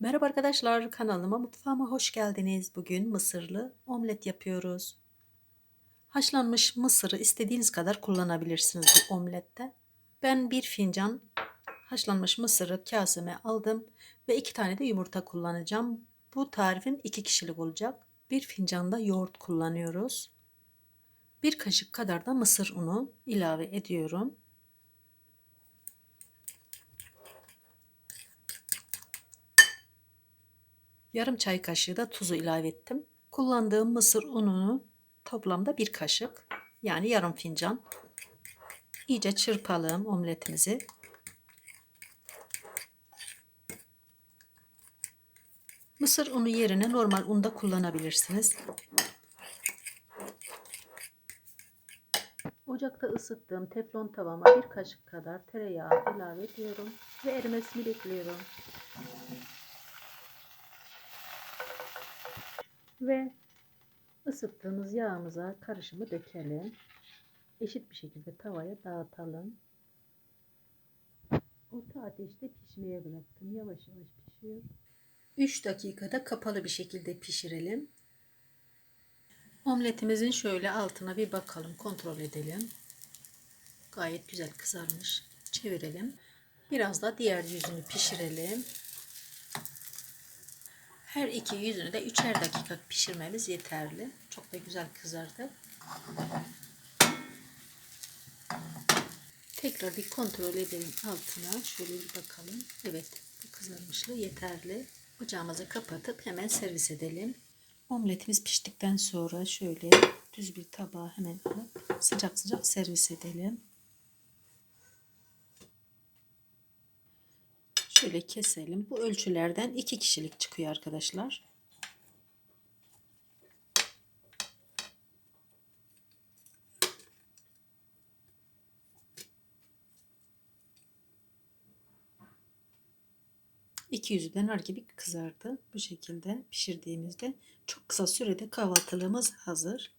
Merhaba arkadaşlar, kanalıma mutfağıma hoş geldiniz. Bugün mısırlı omlet yapıyoruz. Haşlanmış mısırı istediğiniz kadar kullanabilirsiniz bu omlette. Ben bir fincan haşlanmış mısırı kaseme aldım ve iki tane de yumurta kullanacağım. Bu tarifim iki kişilik olacak. Bir fincan da yoğurt kullanıyoruz. Bir kaşık kadar da mısır unu ilave ediyorum. Yarım çay kaşığı da tuzu ilave ettim. Kullandığım mısır ununu toplamda bir kaşık yani yarım fincan. İyice çırpalım omletimizi. Mısır unu yerine normal un da kullanabilirsiniz. Ocakta ısıttığım teflon tavama bir kaşık kadar tereyağı ilave ediyorum ve erimesini bekliyorum. Ve ısıttığımız yağımıza karışımı dökelim. Eşit bir şekilde tavaya dağıtalım. Orta ateşte pişmeye bıraktım. Yavaş yavaş pişiyor. 3 dakikada kapalı bir şekilde pişirelim. Omletimizin şöyle altına bir bakalım, kontrol edelim. Gayet güzel kızarmış. Çevirelim. Biraz da diğer yüzünü pişirelim. Her iki yüzünü de üçer dakika pişirmemiz yeterli. Çok da güzel kızardı. Tekrar bir kontrol edelim altına. Şöyle bir bakalım. Evet bu kızarmışlığı yeterli. Ocağımızı kapatıp hemen servis edelim. Omletimiz piştikten sonra şöyle düz bir tabağa hemen alıp sıcak sıcak servis edelim. Şöyle keselim. Bu ölçülerden iki kişilik çıkıyor arkadaşlar. İki yüzü de nar gibi kızardı. Bu şekilde pişirdiğimizde çok kısa sürede kahvaltılığımız hazır.